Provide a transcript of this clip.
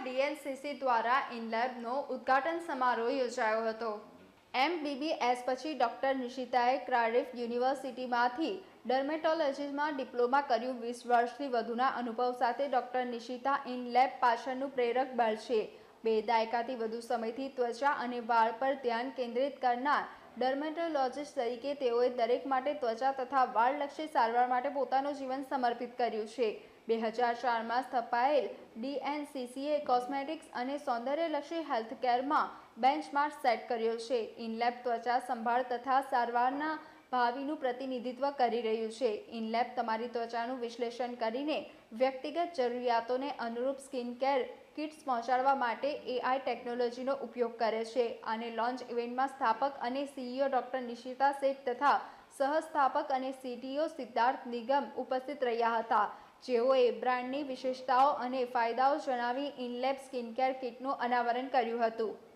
ડીએનસીસી દ્વારા ઇનલેબનો ઉદ્ઘાટન સમારોહ યોજાયો હતો. એમબીબીએસ પછી ડોક્ટર નિશિતાએ ક્રાડિફ યુનિવર્સિટીમાંથી ડર્મેટોલોજીમાં ડિપ્લોમા કર્યું. વીસ વર્ષથી વધુના અનુભવ સાથે ડોક્ટર નિશિતા ઇનલેબ પાછળનું પ્રેરક બળ છે. બે દાયકાથી વધુ સમયથી ત્વચા અને વાળ પર ધ્યાન કેન્દ્રિત કરનાર ડર્મેટોલોજીસ્ટ તરીકે તેઓએ દરેક માટે ત્વચા તથા વાળલક્ષી સારવાર માટે પોતાનું જીવન સમર્પિત કર્યું છે. બે હજાર ચારમાં સ્થપાયેલ ડીએનસીસીએ કોસ્મેટિક્સ અને સૌંદર્યલક્ષી હેલ્થકેરમાં બેન્ચમાર્ક સેટ કર્યો છે. ઇનલેબ ત્વચા સંભાળ તથા સારવારના ભાવિનું પ્રતિનિધિત્વ કરી રહ્યું છે. ઇનલેબ તમારી ત્વચાનું વિશ્લેષણ કરીને વ્યક્તિગત જરૂરિયાતોને અનુરૂપ સ્કિન કેર કિટ્સ પહોંચાડવા માટે એઆઈ ટેકનોલોજીનો ઉપયોગ કરે છે અને લોન્ચ ઇવેન્ટમાં સ્થાપક અને સીઈઓ ડોક્ટર નિશિતા શેઠ તથા સહસ્થાપક અને સીટીઓ સિદ્ધાર્થ નિગમ ઉપસ્થિત રહ્યા હતા. જેઓએ બ્રાન્ડની વિશેષતાઓ અને ફાયદાઓ જણાવી ઇનલેબ સ્કિનકેર કિટનું અનાવરણ કર્યું હતું.